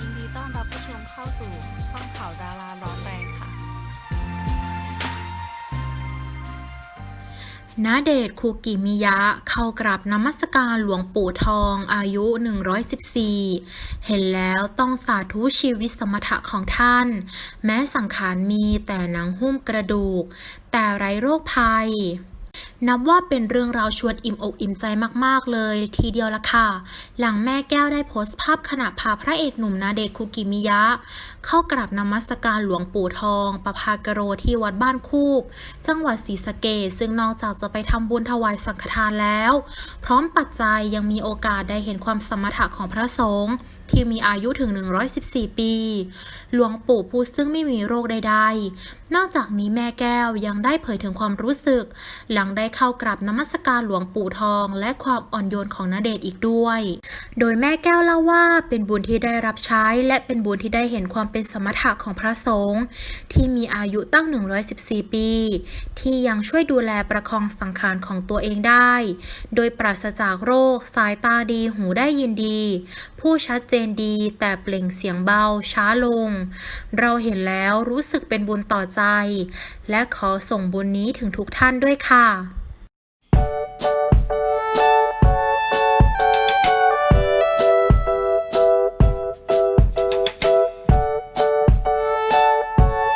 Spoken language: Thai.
ยินดีต้อนรับผู้ชมเข้าสู่ช่องข่าวดาราร้อนแรงค่ะนาเดชคูกิมิยะ เข้ากราบนมัสการหลวงปู่ทองอายุ 114 เห็นแล้วต้องสาธุชีวิตสมถะของท่าน แม้สังขารมีแต่หนังหุ้มกระดูก แต่ไร้โรคภัย นับว่าเป็นเรื่องราวชวนอิ่มอกอิ่มใจมากๆเลย ทีเดียวละค่ะ หลังแม่แก้วได้โพสต์ภาพขณะพาพระเอกหนุ่มนาเดชคุกิมิยะ เข้ากราบนมัสการหลวงปู่ทอง ประภากโรที่วัดบ้านคูบ จังหวัดศรีสะเกษซึ่งนอกจากจะไปทำบุญถวายสังฆทานแล้ว พร้อมปัจจัยยังมีโอกาสได้เห็นความสมถะของพระสงฆ์ที่มีอายุถึง 114 ปี หลวงปู่ผู้ซึ่งไม่มีโรคใดๆ นอกจากนี้แม่แก้วยังได้เผยถึงความรู้สึก หลังได้เข้ากราบนมัสการหลวงปู่ทอง และความอ่อนโยนของนเดชอีกด้วย โดยแม่แก้วเล่าว่าเป็นบุญที่ได้รับใช้ และเป็นบุญที่ได้เห็นความเป็นสมถะของพระสงฆ์ที่มีอายุตั้ง 114 ปี ที่ยังช่วยดูแลประคองสังขารของตัวเองได้ โดยปราศจากโรค สายตาดีหูได้ยินดี ผู้ชัดเจนดี แต่เปล่งเสียงเบา ช้าลง เราเห็นแล้วรู้สึกเป็นบุญต่อใจ และขอส่งบุญนี้ถึงทุกท่านด้วยค่ะ